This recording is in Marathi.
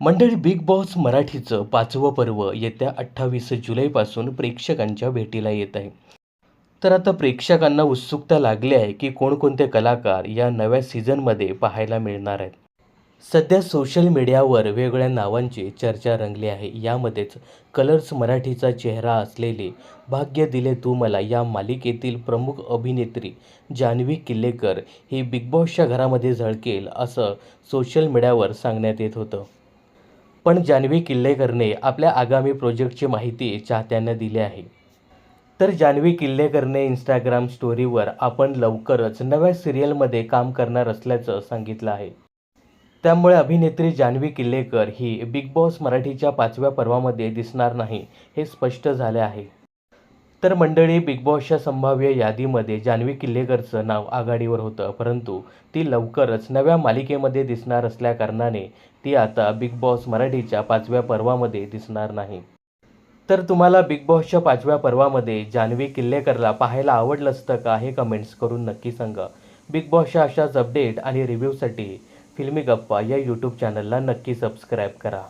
मंडळी बिग बॉस मराठीचं पाचवं पर्व येत्या अठ्ठावीस जुलैपासून प्रेक्षकांच्या भेटीला येत आहे. तर आता प्रेक्षकांना उत्सुकता लागली आहे की कोणकोणते कलाकार या नव्या सीझनमध्ये पाहायला मिळणार आहेत. सध्या सोशल मीडियावर वेगवेगळ्या नावांची चर्चा रंगली आहे. यामध्येच कलर्स मराठीचा चेहरा असलेले भाग्य दिले तू मला या मालिकेतील प्रमुख अभिनेत्री जान्हवी किल्लेकर ही बिग बॉसच्या घरामध्ये झळकेल असं सोशल मीडियावर सांगण्यात येत होतं. पण जान्हवी किल्लेकरने आपल्या आगामी प्रोजेक्टची माहिती चाहत्यांना दिली आहे. तर जान्हवी किल्लेकरने इंस्टाग्राम स्टोरीवर आपण लवकरच नव्या सिरियलमध्ये काम करणार असल्याचं सांगितलं आहे. त्यामुळे अभिनेत्री जान्हवी किल्लेकर ही बिग बॉस मराठीच्या पाचव्या पर्वामध्ये दिसणार नाही हे स्पष्ट झाले आहे. तर मंडळी बिग बॉसच्या संभाव्य यादीमध्ये जान्हवी किल्लेकरचं नाव आघाडीवर होतं परंतु ती लवकरच नव्या मालिकेमध्ये दिसणार असल्याकारणाने ती आता बिग बॉस मराठीच्या पाचव्या पर्वामध्ये दिसणार नाही. तर तुम्हाला बिग बॉसच्या पाचव्या पर्वामध्ये जान्हवी किल्लेकरला पाहायला आवडलं असतं का हे कमेंट्स करून नक्की सांगा. बिग बॉसच्या अशाच अपडेट आणि रिव्ह्यूसाठी फिल्मी गप्पा या यूट्यूब चॅनलला नक्की सबस्क्राईब करा.